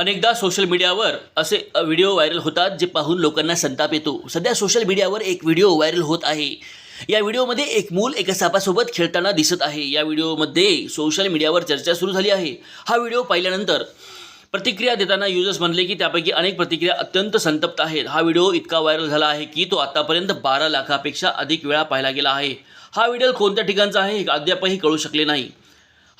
अनेकदा सोशल मीडियावर असे व्हिडिओ व्हायरल होतात जे पाहून लोकांना संताप येतो. सध्या सोशल मीडियावर एक व्हिडिओ व्हायरल होत आहे. या व्हिडिओमध्ये एक मूल एका सापासोबत खेळताना दिसत आहे. या व्हिडिओमध्ये सोशल मीडियावर चर्चा सुरू झाली आहे. हा व्हिडिओ पाहिल्यानंतर प्रतिक्रिया देताना युजर्स म्हणले की त्यापैकी अनेक प्रतिक्रिया अत्यंत संतप्त आहेत. हा व्हिडिओ इतका व्हायरल झाला आहे की तो आतापर्यंत बारा लाखापेक्षा अधिक वेळा पाहिला गेला आहे. हा व्हिडिओ कोणत्या ठिकाणचा आहे अद्यापही कळू शकले नाही.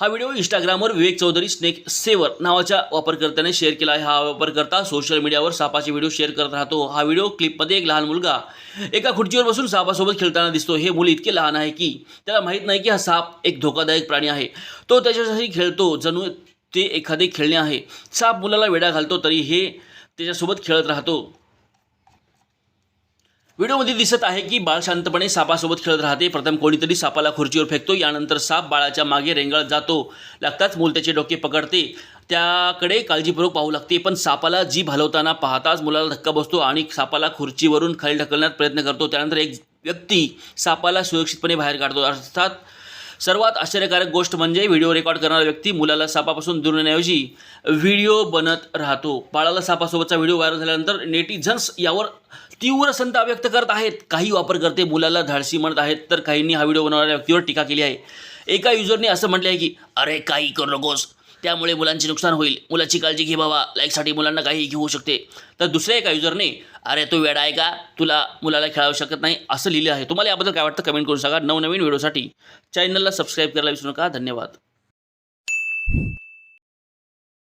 हा व्हिडिओ इंस्टाग्रामवर विवेक चौधरी स्नेक सेवर नावाच्या वापरकर्त्याने शेअर केला आहे. हा वापरकर्ता सोशल मीडियावर सापाचे व्हिडिओ शेअर करत राहतो. हा व्हिडिओ क्लिपमध्ये एक लहान मुलगा एका खुर्चीवर बसून सापासोबत खेळताना दिसतो. हे मुल इतके लहान आहे की त्याला माहीत नाही की हा साप एक धोकादायक प्राणी आहे. तो त्याच्यासाठी खेळतो. जणू ते एखादे खेळणे आहे. साप मुलाला वेडा घालतो तरी हे त्याच्यासोबत खेळत राहतो. व्हिडिओमध्ये दिसत आहे की बाळ शांतपणे सापासोबत खेळत राहते. प्रथम कोणीतरी सापाला खुर्चीवर फेकतो यानंतर साप बाळाच्या मागे रेंगाळत जातो. लागताच मूल त्याचे डोके पकडते. त्याकडे काळजीपूर्वक पाहू लागते पण सापाला जीभ हलवताना पाहताच मुलाला धक्का बसतो आणि सापाला खुर्चीवरून खाली ढकलण्यात प्रयत्न करतो. त्यानंतर एक व्यक्ती सापाला सुरक्षितपणे बाहेर काढतो. अर्थात सर्वात आश्चर्यकारक गोष्ट म्हणजे व्हिडिओ रेकॉर्ड करणारा व्यक्ती मुलाला सापापासून दूर नेण्याऐवजी व्हिडिओ बनत राहतो. बाळाला सापासोबतचा व्हिडिओ व्हायरल झाल्यानंतर नेटिझन्स यावर तीव्र संताप व्यक्त करत आहेत. काही वापरकर्ते मुलाला धाडसी म्हणत आहेत तर काहींनी हा व्हिडिओ बनवणाऱ्या व्यक्तीवर टीका केली आहे. एका युजरने असं म्हटलं आहे की अरे काही करू नकोस. त्यामुळे मुलांचे नुकसान होईल. मुलाची काळजी घे बाबा. लाईकसाठी मुलांना काही घेऊ शकते. तर दुसऱ्या एका युजरने अरे तू वेडा आहे का? तुला मुलाला खेळावू शकत नाही. असं लिहिलं आहे. तुम्हाला याबद्दल काय वाटतं? कमेंट करून सांगा. नवनवीन व्हिडिओसाठी चॅनलला सबस्क्राईब करायला विसरू नका. धन्यवाद.